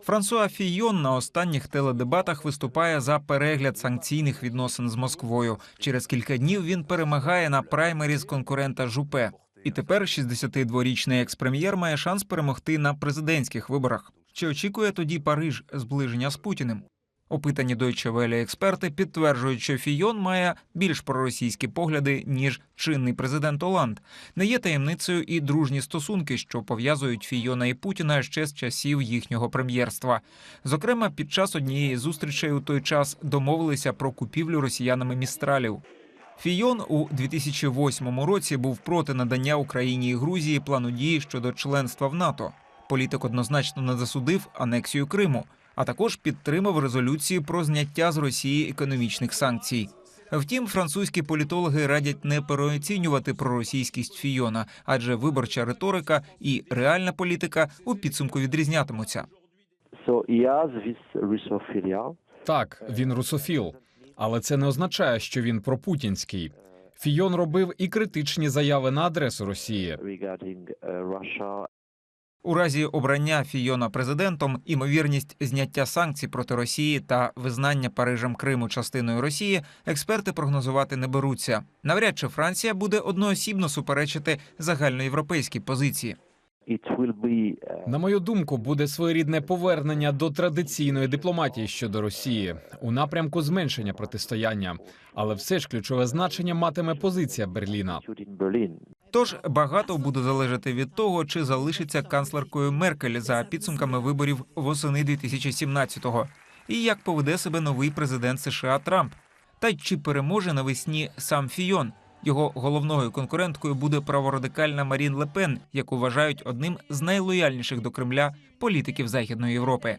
Франсуа Фійон на останніх теледебатах виступає за перегляд санкційних відносин з Москвою. Через кілька днів він перемагає на праймері з конкурента Жупе. І тепер 62-річний екс-прем'єр має шанс перемогти на президентських виборах. Чи очікує тоді Париж зближення з Путіним? Опитані Deutsche Welle експерти підтверджують, що Фійон має більш проросійські погляди ніж чинний президент Оланд. Не є таємницею і дружні стосунки, що пов'язують Фійона і Путіна ще з часів їхнього прем'єрства. Зокрема, під час однієї зустрічей у той час домовилися про купівлю росіянами містралів. Фійон у 2008 році був проти надання Україні і Грузії плану дії щодо членства в НАТО. Політик однозначно не засудив анексію Криму, а також підтримав резолюції про зняття з Росії економічних санкцій. Втім, французькі політологи радять не переоцінювати проросійськість Фійона, адже виборча риторика і реальна політика у підсумку відрізнятимуться. Так, він русофіл, але це не означає, що він пропутінський. Фійон робив і критичні заяви на адресу Росії. У разі обрання Фійона президентом імовірність зняття санкцій проти Росії та визнання Парижем Криму частиною Росії експерти прогнозувати не беруться. Навряд чи Франція буде одноосібно суперечити загальноєвропейській позиції. uh, На мою думку, буде своєрідне повернення до традиційної дипломатії щодо Росії у напрямку зменшення протистояння, але все ж ключове значення матиме позиція Берліна. Тож багато буде залежати від того, чи залишиться канцлеркою Меркель за підсумками виборів восени 2017-го, і як поведе себе новий президент США Трамп, та чи переможе навесні сам Фійон. Його головною конкуренткою буде праворадикальна Марін Лепен, яку вважають одним з найлояльніших до Кремля політиків Західної Європи.